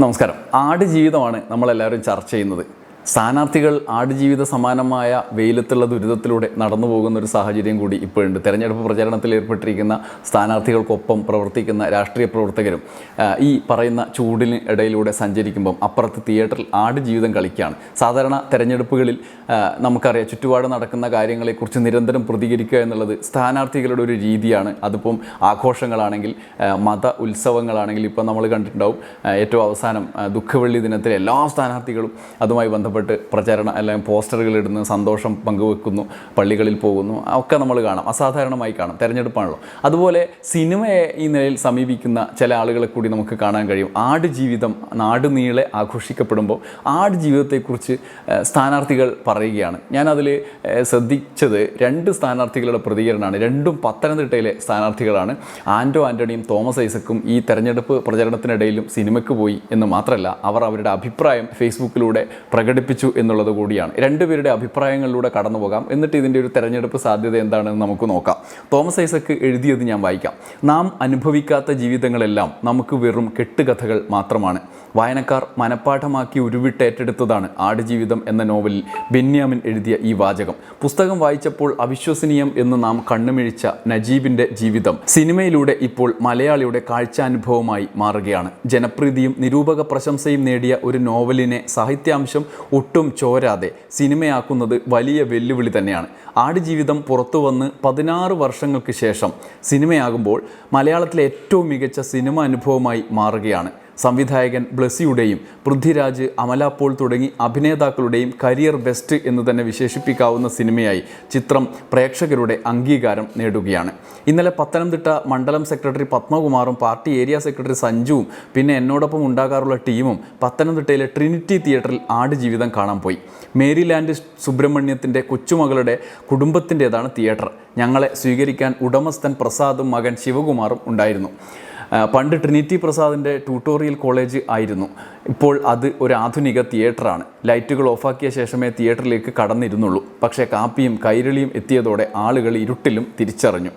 നമസ്കാരം. ആടുജീവിതമാണ് നമ്മളെല്ലാവരും ചർച്ച ചെയ്യുന്നത്. സ്ഥാനാർത്ഥികൾ ആടുജീവിത സമാനമായ വെയിലത്തുള്ള ദുരിതത്തിലൂടെ നടന്നു പോകുന്ന ഒരു സാഹചര്യം കൂടി ഇപ്പോഴുണ്ട്. തെരഞ്ഞെടുപ്പ് പ്രചാരണത്തിൽ ഏർപ്പെട്ടിരിക്കുന്ന സ്ഥാനാർത്ഥികൾക്കൊപ്പം പ്രവർത്തിക്കുന്ന രാഷ്ട്രീയ പ്രവർത്തകരും ഈ പറയുന്ന ചൂടിന് ഇടയിലൂടെ സഞ്ചരിക്കുമ്പം അപ്പുറത്ത് തിയേറ്ററിൽ ആടുജീവിതം കളിക്കുകയാണ് സാധാരണ തെരഞ്ഞെടുപ്പുകളിൽ നമുക്കറിയാം ചുറ്റുപാട് നടക്കുന്ന കാര്യങ്ങളെക്കുറിച്ച് നിരന്തരം പ്രതികരിക്കുക എന്നുള്ളത് സ്ഥാനാർത്ഥികളുടെ ഒരു രീതിയാണ്. അതിപ്പം ആഘോഷങ്ങളാണെങ്കിൽ മത ഉത്സവങ്ങളാണെങ്കിൽ ഇപ്പം നമ്മൾ കണ്ടിട്ടുണ്ടാവും ഏറ്റവും അവസാനം ദുഃഖവെള്ളി ദിനത്തിൽ എല്ലാ സ്ഥാനാർത്ഥികളും അതുമായി ബന്ധപ്പെട്ട് പ്രചരണ അല്ലെങ്കിൽ പോസ്റ്ററുകൾ ഇടുന്നു സന്തോഷം പങ്കുവെക്കുന്നു പള്ളികളിൽ പോകുന്നു ഒക്കെ നമ്മൾ കാണാം. അസാധാരണമായി കാണാം തിരഞ്ഞെടുപ്പാണല്ലോ. അതുപോലെ സിനിമയെ ഈ നിലയിൽ സമീപിക്കുന്ന ചില ആളുകളെ കൂടി നമുക്ക് കാണാൻ കഴിയും. ആട് ജീവിതം നാടുനീളെ ആഘോഷിക്കപ്പെടുമ്പോൾ ആട് ജീവിതത്തെക്കുറിച്ച് സ്ഥാനാർത്ഥികൾ പറയുകയാണ്. ഞാനതിൽ ശ്രദ്ധിച്ചത് രണ്ട് സ്ഥാനാർത്ഥികളുടെ പ്രതികരണമാണ്. രണ്ടും പത്തനംതിട്ടയിലെ സ്ഥാനാർത്ഥികളാണ്. ആൻഡോ ആന്റണിയും തോമസ് ഐസക്കും ഈ തെരഞ്ഞെടുപ്പ് പ്രചരണത്തിനിടയിലും സിനിമയ്ക്ക് പോയി എന്ന് മാത്രമല്ല അവർ അവരുടെ അഭിപ്രായം ഫേസ്ബുക്കിലൂടെ പ്രകടിപ്പിച്ചു. എന്നുള്ളത് കൂടിയാണ്. രണ്ടുപേരുടെ അഭിപ്രായങ്ങളിലൂടെ കടന്നു പോകാം. എന്നിട്ട് ഇതിന്റെ ഒരു തെരഞ്ഞെടുപ്പ് സാധ്യത എന്താണെന്ന് നമുക്ക് നോക്കാം. തോമസ് ഐസക്ക് എഴുതിയത് ഞാൻ വായിക്കാം. നാം അനുഭവിക്കാത്ത ജീവിതങ്ങളെല്ലാം നമുക്ക് വെറും കെട്ടുകഥകൾ മാത്രമാണ്. വായനക്കാർ മനപ്പാഠമാക്കി ഉരുവിട്ടേറ്റെടുത്തതാണ് ആടുജീവിതം എന്ന നോവലിൽ ബെന്യാമിൻ എഴുതിയ ഈ വാചകം. പുസ്തകം വായിച്ചപ്പോൾ അവിശ്വസനീയം എന്ന് നാം കണ്ണുമിഴിച്ച നജീബിന്റെ ജീവിതം സിനിമയിലൂടെ ഇപ്പോൾ മലയാളിയുടെ കാഴ്ചാനുഭവമായി മാറുകയാണ്. ജനപ്രീതിയും നിരൂപക പ്രശംസയും നേടിയ ഒരു നോവലിനെ സാഹിത്യാംശം ഒട്ടും ചോരാതെ സിനിമയാക്കുന്നത് വലിയ വെല്ലുവിളി തന്നെയാണ്. ആടുജീവിതം പുറത്തു വന്ന് പതിനാറ് വർഷങ്ങൾക്ക് ശേഷം സിനിമയാകുമ്പോൾ മലയാളത്തിലെ ഏറ്റവും മികച്ച സിനിമ അനുഭവമായി മാറുകയാണ്. സംവിധായകൻ ബ്ലസ്സിയുടെയും പൃഥ്വിരാജ് അമല പോൾ തുടങ്ങി അഭിനേതാക്കളുടെയും കരിയർ ബെസ്റ്റ് എന്ന് തന്നെ വിശേഷിപ്പിക്കാവുന്ന സിനിമയായി ചിത്രം പ്രേക്ഷകരുടെ അംഗീകാരം നേടുകയാണ്. ഇന്നലെ പത്തനംതിട്ട മണ്ഡലം സെക്രട്ടറി പത്മകുമാറും പാർട്ടി ഏരിയ സെക്രട്ടറി സഞ്ജുവും പിന്നെ എന്നോടൊപ്പം ഉണ്ടാകാറുള്ള ടീമും പത്തനംതിട്ടയിലെ ട്രിനിറ്റി തിയേറ്ററിൽ ആടുജീവിതം കാണാൻ പോയി. മേരിലാൻഡ് സുബ്രഹ്മണ്യത്തിന്റെ കൊച്ചുമകളുടെ കുടുംബത്തിന്റേതാണ് തിയേറ്റർ. ഞങ്ങളെ സ്വീകരിക്കാൻ ഉടമസ്ഥൻ പ്രസാദും മകൻ ശിവകുമാറും ഉണ്ടായിരുന്നു. പണ്ട് ട്രിനിറ്റി പ്രസാദിന്റെ ട്യൂട്ടോറിയൽ കോളേജ് ആയിരുന്നു. ഇപ്പോൾ അത് ഒരു ആധുനിക തിയേറ്ററാണ്. ലൈറ്റുകൾ ഓഫാക്കിയ ശേഷമേ തിയേറ്ററിലേക്ക് കടന്നിരുന്നുള്ളൂ. പക്ഷേ കാപ്പിയും കൈരളിയും എത്തിയതോടെ ആളുകൾ ഇരുട്ടിലും തിരിച്ചറിഞ്ഞു.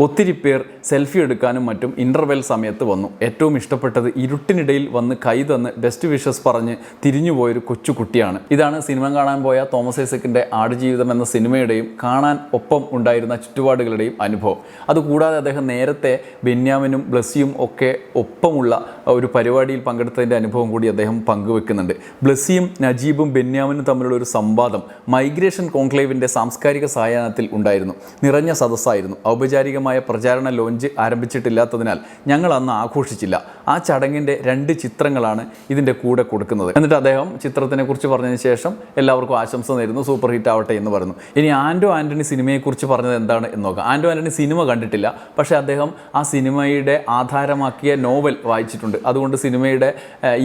ഒത്തിരി പേർ സെൽഫി എടുക്കാനും മറ്റും ഇന്റർവെൽ സമയത്ത് വന്നു. ഏറ്റവും ഇഷ്ടപ്പെട്ടത് ഇരുട്ടിനിടയിൽ വന്ന് കൈ തന്ന് ബെസ്റ്റ് വിഷസ് പറഞ്ഞ് തിരിഞ്ഞുപോയൊരു കൊച്ചുകുട്ടിയാണ്. ഇതാണ് സിനിമ കാണാൻ പോയ തോമസ് ഐസക്കിന്റെ ആടുജീവിതം എന്ന സിനിമയുടെയും കാണാൻ ഒപ്പം ഉണ്ടായിരുന്ന ചുറ്റുപാടുകളുടെയും അനുഭവം. അതുകൂടാതെ അദ്ദേഹം നേരത്തെ ബെന്യാമിനും ബ്ലസ്സിയും ഒക്കെ ഒപ്പമുള്ള ഒരു പരിപാടിയിൽ പങ്കെടുത്തതിന്റെ അനുഭവം കൂടി അദ്ദേഹം പങ്കുവെക്കുന്നുണ്ട്. ബ്ലസ്സിയും നജീബും ബെന്യാമിനും തമ്മിലുള്ള ഒരു സംവാദം മൈഗ്രേഷൻ കോൺക്ലേവിന്റെ സാംസ്കാരിക സായാഹ്നത്തിൽ ഉണ്ടായിരുന്നു. നിറഞ്ഞ സദസ്സായിരുന്നു. ഔപചാരികമായ പ്രചാരണ ലോഞ്ച് ആരംഭിച്ചിട്ടില്ലാത്തതിനാൽ ഞങ്ങൾ അന്ന് ആഘോഷിച്ചില്ല. ആ ചടങ്ങിന്റെ രണ്ട് ചിത്രങ്ങളാണ് ഇതിന്റെ കൂടെ കൊടുക്കുന്നത്. എന്നിട്ട് അദ്ദേഹം ചിത്രത്തിനെക്കുറിച്ച് പറഞ്ഞതിന് ശേഷം എല്ലാവർക്കും ആശംസ നേരുന്നു. സൂപ്പർ ഹിറ്റ് ആവട്ടെ എന്ന് പറയുന്നു. ഇനി ആൻഡോ ആന്റണി സിനിമയെക്കുറിച്ച് പറഞ്ഞത് എന്താണ് എന്ന് നോക്കാം. ആൻഡോ ആന്റണി സിനിമ കണ്ടിട്ടില്ല. പക്ഷേ അദ്ദേഹം ആ സിനിമയുടെ ആധാരമാക്കിയ നോവൽ വായിച്ചിട്ടുണ്ട്. അതുകൊണ്ട് സിനിമയുടെ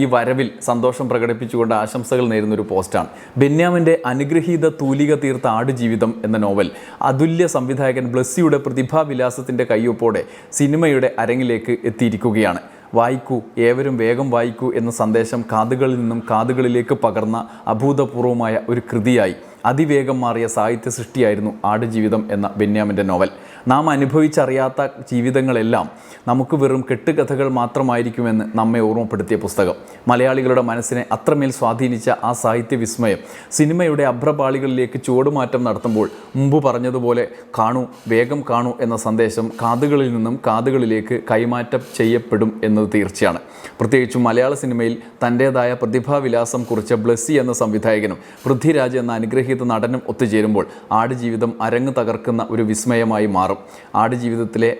ഈ ഈ വരവിൽ സന്തോഷം പ്രകടിപ്പിച്ചുകൊണ്ട് ആശംസകൾ നേരുന്ന ഒരു പോസ്റ്റാണ്. ബെന്യാമിന്റെ അനുഗ്രഹീത തൂലിക തീർത്ത ആടുജീവിതം എന്ന നോവൽ അതുല്യ സംവിധായകൻ ബ്ലസ്സിയുടെ പ്രതിഭാവിലാസത്തിന്റെ കയ്യൊപ്പോടെ സിനിമയുടെ അരങ്ങിലേക്ക് എത്തിയിരിക്കുകയാണ്. വായിക്കൂ ഏവരും വേഗം വായിക്കൂ എന്ന സന്ദേശം കാതുകളിൽ നിന്നും കാതുകളിലേക്ക് പകർന്ന അഭൂതപൂർവമായ ഒരു കൃതിയായി. അതിവേഗം മാറിയ സാഹിത്യ സൃഷ്ടിയായിരുന്നു ആടുജീവിതം എന്ന ബെന്യാമിന്റെ നോവൽ. നാം അനുഭവിച്ചറിയാത്ത ജീവിതങ്ങളെല്ലാം നമുക്ക് വെറും കെട്ടുകഥകൾ മാത്രമായിരിക്കുമെന്ന് നമ്മെ ഓർമ്മപ്പെടുത്തിയ പുസ്തകം. മലയാളികളുടെ മനസ്സിനെ അത്രമേൽ സ്വാധീനിച്ച ആ സാഹിത്യ വിസ്മയം സിനിമയുടെ അഭ്രപാളികളിലേക്ക് ചുവടുമാറ്റം നടത്തുമ്പോൾ മുമ്പ് പറഞ്ഞതുപോലെ കാണൂ വേഗം കാണൂ എന്ന സന്ദേശം കാതുകളിൽ നിന്നും കാതുകളിലേക്ക് കൈമാറ്റം ചെയ്യപ്പെടും എന്നത് തീർച്ചയാണ്. പ്രത്യേകിച്ചും മലയാള സിനിമയിൽ തന്റേതായ പ്രതിഭാവിലാസം കുറിച്ച ബ്ലസ്സി എന്ന സംവിധായകനും പൃഥ്വിരാജ് എന്ന അനുഗ്രഹീത നടനും ഒത്തുചേരുമ്പോൾ ആടുജീവിതം അരങ്ങ് തകർക്കുന്ന ഒരു വിസ്മയമായി മാറും. ആടുജീവിതത്തിലെ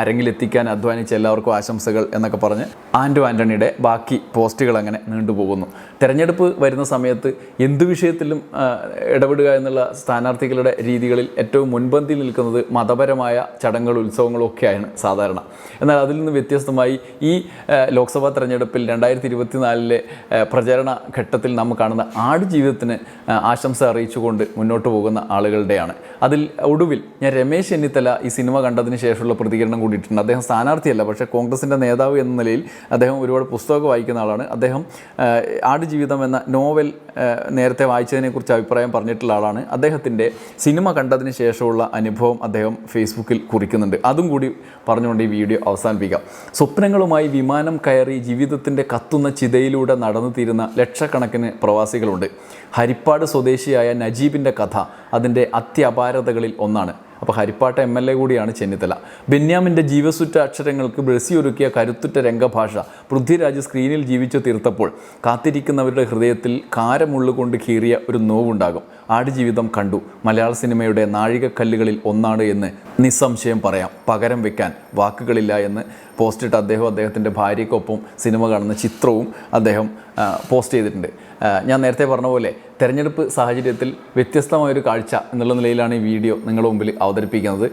അരങ്ങിലെത്തിക്കാൻ അധ്വാനിച്ച എല്ലാവർക്കും ആശംസകൾ എന്നൊക്കെ പറഞ്ഞ് ആൻഡു ആന്റണിയുടെ ബാക്കി പോസ്റ്റുകൾ അങ്ങനെ നീണ്ടുപോകുന്നു തെരഞ്ഞെടുപ്പ് വരുന്ന സമയത്ത് എന്ത് വിഷയത്തിലും ഇടപെടുക എന്നുള്ള സ്ഥാനാർത്ഥികളുടെ രീതികളിൽ ഏറ്റവും മുൻപന്തിയിൽ നിൽക്കുന്നത് മതപരമായ ചടങ്ങുകൾ ഉത്സവങ്ങളും ഒക്കെയാണ് സാധാരണ. എന്നാൽ അതിൽ നിന്ന് വ്യത്യസ്തമായി ഈ ലോക്സഭാ തെരഞ്ഞെടുപ്പിൽ രണ്ടായിരത്തി ഇരുപത്തിനാലിലെ പ്രചരണ ഘട്ടത്തിൽ നാം കാണുന്ന ആടുജീവിതത്തിന് ആശംസ ആശംസ അറിയിച്ചുകൊണ്ട് മുന്നോട്ട് പോകുന്ന ആളുകളുടെയാണ്. അതിൽ ഒടുവിൽ ഞാൻ രമേശ് ചെന്നിത്തല ഈ സിനിമ കണ്ടതിന് ശേഷമുള്ള പ്രതികരണം കൂടിയിട്ടുണ്ട്. അദ്ദേഹം സ്ഥാനാർത്ഥിയല്ല പക്ഷേ കോൺഗ്രസിന്റെ നേതാവ് എന്ന നിലയിൽ അദ്ദേഹം ഒരുപാട് പുസ്തകമൊക്കെ വായിക്കുന്ന ആളാണ്. അദ്ദേഹം ആടുജീവിതം എന്ന നോവൽ നേരത്തെ വായിച്ചതിനെക്കുറിച്ച് അഭിപ്രായം പറഞ്ഞിട്ടുള്ള ആളാണ്. അദ്ദേഹത്തിന്റെ സിനിമ കണ്ടതിന് ശേഷമുള്ള അനുഭവം അദ്ദേഹം ഫേസ്ബുക്കിൽ കുറിക്കുന്നുണ്ട്. അതും കൂടി പറഞ്ഞുകൊണ്ട് ഈ വീഡിയോ അവസാനിപ്പിക്കാം. സ്വപ്നങ്ങളുമായി വിമാനം കയറി ജീവിതത്തിന്റെ കത്തുന്ന ചിതയിലൂടെ നടന്നു തീരുന്ന ലക്ഷക്കണക്കിന് പ്രവാസികളുണ്ട്. ഹരിപ്പാട് സ്വദേശിയായ നജീബിന്റെ കഥ അതിന്റെ അത്യപാരതകളിൽ ഒന്നാണ്. അപ്പോൾ ഹരിപ്പാട്ട എം എൽ എ കൂടിയാണ് ചെന്നിത്തല. ബെന്യാമിന്റെ ജീവസുറ്റ അക്ഷരങ്ങൾക്ക് ബ്രസി ഒരുക്കിയ കരുത്തുറ്റ രംഗഭാഷ പൃഥ്വിരാജ് സ്ക്രീനിൽ ജീവിച്ചു തീർത്തപ്പോൾ കാത്തിരിക്കുന്നവരുടെ ഹൃദയത്തിൽ കാരമുള്ളുകൊണ്ട് കീറിയ ഒരു നോവുണ്ടാകും. ആടുജീവിതം കണ്ടു. മലയാള സിനിമയുടെ നാഴികക്കല്ലുകളിൽ ഒന്നാണ് എന്ന് നിസ്സംശയം പറയാം. പകരം വെക്കാൻ വാക്കുകളില്ല എന്ന് പോസ്റ്റിട്ട് അദ്ദേഹം അദ്ദേഹത്തിന്റെ ഭാര്യയ്ക്കൊപ്പം സിനിമ കാണുന്ന ചിത്രവും അദ്ദേഹം പോസ്റ്റ് ചെയ്തിട്ടുണ്ട്. ഞാൻ നേരത്തെ പറഞ്ഞ പോലെ തെരഞ്ഞെടുപ്പ് സാഹചര്യത്തിൽ വ്യത്യസ്തമായൊരു കാഴ്ച എന്നുള്ള നിലയിലാണ് ഈ വീഡിയോ നിങ്ങളുടെ മുമ്പിൽ അവതരിപ്പിക്കുന്നത്.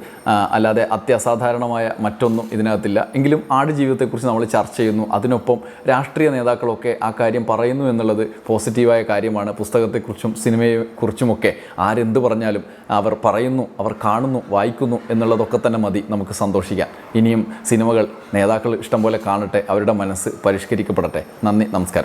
അല്ലാതെ അത്യസാധാരണമായ മറ്റൊന്നും ഇതിനകത്തില്ല. എങ്കിലും ആടുജീവിതത്തെക്കുറിച്ച് നമ്മൾ ചർച്ച ചെയ്യുന്നു. അതിനൊപ്പം രാഷ്ട്രീയ നേതാക്കളൊക്കെ ആ കാര്യം പറയുന്നു എന്നുള്ളത് പോസിറ്റീവായ കാര്യമാണ്. പുസ്തകത്തെക്കുറിച്ചും സിനിമയെക്കുറിച്ചുമൊക്കെ ആരെന്ത് പറഞ്ഞാലും അവർ പറയുന്നു അവർ കാണുന്നു വായിക്കുന്നു എന്നുള്ളതൊക്കെ തന്നെ മതി നമുക്ക് സന്തോഷിക്കാം ഇനിയും സിനിമകൾ നേതാക്കൾ ഇഷ്ടംപോലെ കാണട്ടെ അവരുടെ മനസ്സ് പരിഷ്കരിക്കപ്പെടട്ടെ. നന്ദി നമസ്കാരം.